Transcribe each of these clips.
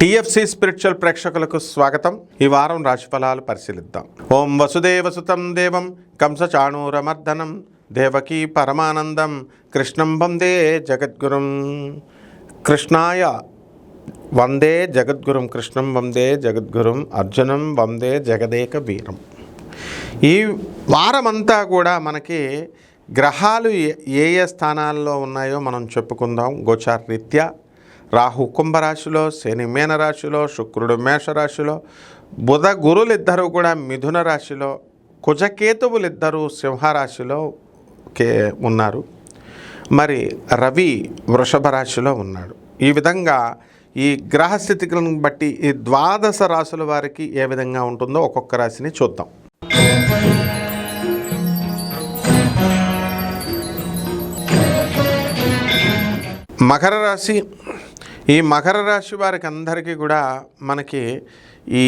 TFC spiritual ప్రేక్షకులకు స్వాగతం. ఈ వారం రాశిఫలాలు పరిశీలిద్దాం. ఓం వసుదేవసుతం దేవం కంస చాణూరమర్దనం దేవకీ పరమానందం కృష్ణం వందే జగద్గురుం. కృష్ణాయ వందే జగద్గురుం కృష్ణం వందే జగద్గురుం అర్జునం వందే జగదేక వీరం ఈ వారమంతా కూడా మనకి గ్రహాలు ఏ- ఏ ఏ స్థానాల్లో ఉన్నాయో మనం చెప్పుకుందాం. గోచార రీత్యా రాహు కుంభరాశిలో శని మీన రాశిలో శుక్రుడు మేషరాశిలో బుధ గురులు కూడా మిథున రాశిలో కుజకేతువులు ఇద్దరు సింహరాశిలో కే ఉన్నారు. మరి రవి వృషభ రాశిలో ఉన్నాడు. ఈ విధంగా ఈ గ్రహ స్థితిలను బట్టి ఈ ద్వాదశ రాశుల వారికి ఏ విధంగా ఉంటుందో ఒక్కొక్క రాశిని చూద్దాం. మకర రాశి ఈ మకర రాశి వారికి అందరికీ కూడా మనకి ఈ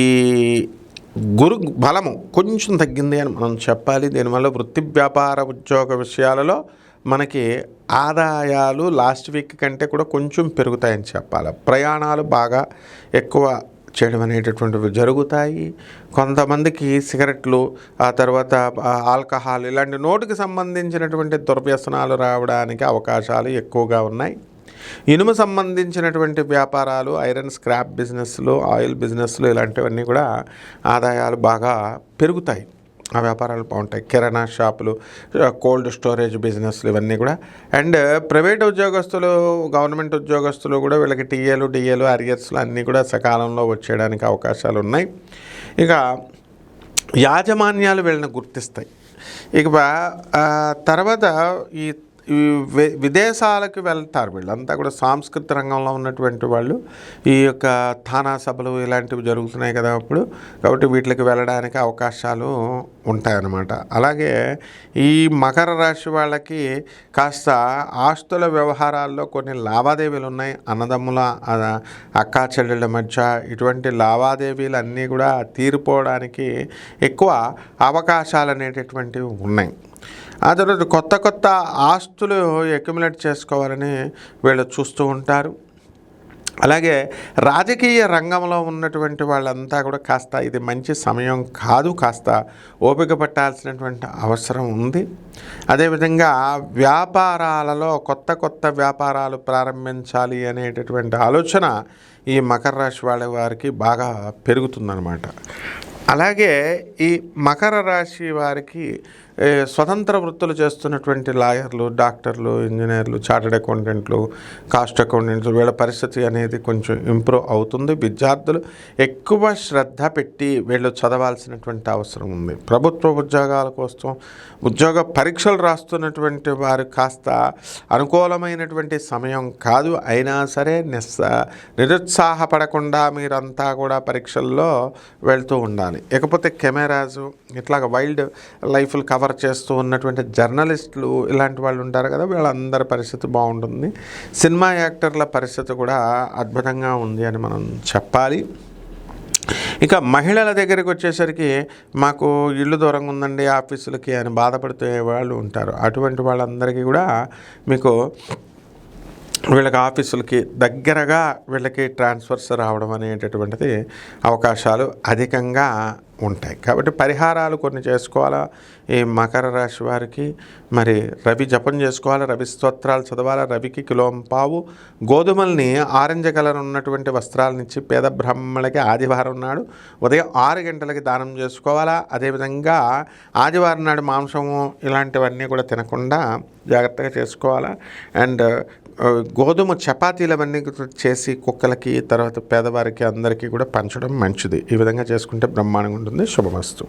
గురు బలము కొంచెం తగ్గింది అని మనం చెప్పాలి. దీనివల్ల వృత్తి వ్యాపార ఉద్యోగ విషయాలలో మనకి ఆదాయాలు లాస్ట్ వీక్ కంటే కూడా కొంచెం పెరుగుతాయని చెప్పాలి. ప్రయాణాలు బాగా ఎక్కువ చేయడం అనేటటువంటివి జరుగుతాయి. కొంతమందికి సిగరెట్లు ఆ తర్వాత ఆల్కహాల్ ఇలాంటి నోటికి సంబంధించినటువంటి దుర్వ్యసనాలు రావడానికి అవకాశాలు ఎక్కువగా ఉన్నాయి. ఇనుము సంబంధించినటువంటి వ్యాపారాలు ఐరన్ స్క్రాప్ బిజినెస్లు ఆయిల్ బిజినెస్లు ఇలాంటివన్నీ కూడా ఆదాయాలు బాగా పెరుగుతాయి. ఆ వ్యాపారాలు బాగుంటాయి. కిరాణా షాపులు కోల్డ్ స్టోరేజ్ బిజినెస్లు ఇవన్నీ కూడా. అండ్ ప్రైవేట్ ఉద్యోగస్తులు గవర్నమెంట్ ఉద్యోగస్తులు కూడా వీళ్ళకి టీఏలు డిఏలు అరియర్స్లు అన్నీ కూడా సకాలంలో వచ్చేయడానికి అవకాశాలు ఉన్నాయి. ఇక యాజమాన్యాలు వీళ్ళని గుర్తిస్తాయి. ఇక తర్వాత ఈ విదేశాలకు వెళ్తారు వీళ్ళంతా కూడా సాంస్కృతిక రంగంలో ఉన్నటువంటి వాళ్ళు. ఈ యొక్క థానా సభలు ఇలాంటివి జరుగుతున్నాయి కదా అప్పుడు. కాబట్టి వీటికి వెళ్ళడానికి అవకాశాలు ఉంటాయన్నమాట. అలాగే ఈ మకర రాశి వాళ్ళకి కాస్త ఆస్తుల వ్యవహారాల్లో కొన్ని లావాదేవీలు ఉన్నాయి. అన్నదమ్ముల అక్కా చెల్లెళ్ళ మధ్య ఇటువంటి లావాదేవీలు అన్నీ కూడా తీరిపోవడానికి ఎక్కువ అవకాశాలు అనేటటువంటివి ఉన్నాయి. ఆ తర్వాత కొత్త కొత్త ఆస్తులు అక్యుములేట్ చేసుకోవాలని వీళ్ళు చూస్తూ ఉంటారు. అలాగే రాజకీయ రంగంలో ఉన్నటువంటి వాళ్ళంతా కూడా కాస్త ఇది మంచి సమయం కాదు కాస్త ఓపిక పట్టాల్సినటువంటి అవసరం ఉంది. అదేవిధంగా వ్యాపారాలలో కొత్త కొత్త వ్యాపారాలు ప్రారంభించాలి అనేటటువంటి ఆలోచన ఈ మకర రాశి వాళ్ళ వారికి బాగా పెరుగుతుందన్నమాట. అలాగే ఈ మకర రాశి వారికి స్వతంత్ర వృత్తులు చేస్తున్నటువంటి లాయర్లు డాక్టర్లు ఇంజనీర్లు చార్టెడ్ అకౌంటెంట్లు కాస్ట్ అకౌంటెంట్లు వీళ్ళ పరిస్థితి అనేది కొంచెం ఇంప్రూవ్ అవుతుంది. విద్యార్థులు ఎక్కువ శ్రద్ధ పెట్టి వీళ్ళు చదవాల్సినటువంటి అవసరం ఉంది. ప్రభుత్వ ఉద్యోగాల కోసం ఉద్యోగ పరీక్షలు రాస్తున్నటువంటి వారు కాస్త అనుకూలమైనటువంటి సమయం కాదు. అయినా సరే నిస్స నిరుత్సాహపడకుండా మీరంతా కూడా పరీక్షల్లో వెళ్తూ ఉండాలి. ఇకపోతే కెమెరాజు ఇట్లాగ వైల్డ్ లైఫ్లు కవర్ చేస్తూ ఉన్నటువంటి జర్నలిస్టులు ఇలాంటి వాళ్ళు ఉంటారు కదా వీళ్ళందరి పరిస్థితి బాగుంటుంది. సినిమా యాక్టర్ల పరిస్థితి కూడా అద్భుతంగా ఉంది అని మనం చెప్పాలి. ఇక మహిళల దగ్గరికి వచ్చేసరికి మాకు ఇల్లు దూరంగా ఉందండి ఆఫీసులకి అని బాధపడుతూ వాళ్ళు ఉంటారు. అటువంటి వాళ్ళందరికీ కూడా మీకు వీళ్ళకి ఆఫీసులకి దగ్గరగా వీళ్ళకి ట్రాన్స్ఫర్స్ రావడం అనేటటువంటిది అవకాశాలు అధికంగా ఉంటాయి. కాబట్టి పరిహారాలు కొన్ని చేసుకోవాలా? ఈ మకర రాశి వారికి మరి రవి జపం చేసుకోవాలా? రవి స్తోత్రాలు చదవాలా? రవికి కిలోం పావు. గోధుమల్ని ఆరెంజ్ కలర్ ఉన్నటువంటి వస్త్రాలనిచ్చి పేద బ్రాహ్మణులకి ఆదివారం నాడు ఉదయం ఆరు గంటలకి దానం చేసుకోవాలా? అదేవిధంగా ఆదివారం నాడు మాంసము ఇలాంటివన్నీ కూడా తినకుండా జాగ్రత్తగా చేసుకోవాలా? అండ్ గోధుమ చపాతీలు అవన్నీ చేసి కుక్కలకి తర్వాత పేదవారికి అందరికీ కూడా పంచడం మంచిది. ఈ విధంగా చేసుకుంటే బ్రహ్మాండంగా ఉంటుంది. శుభమస్తు.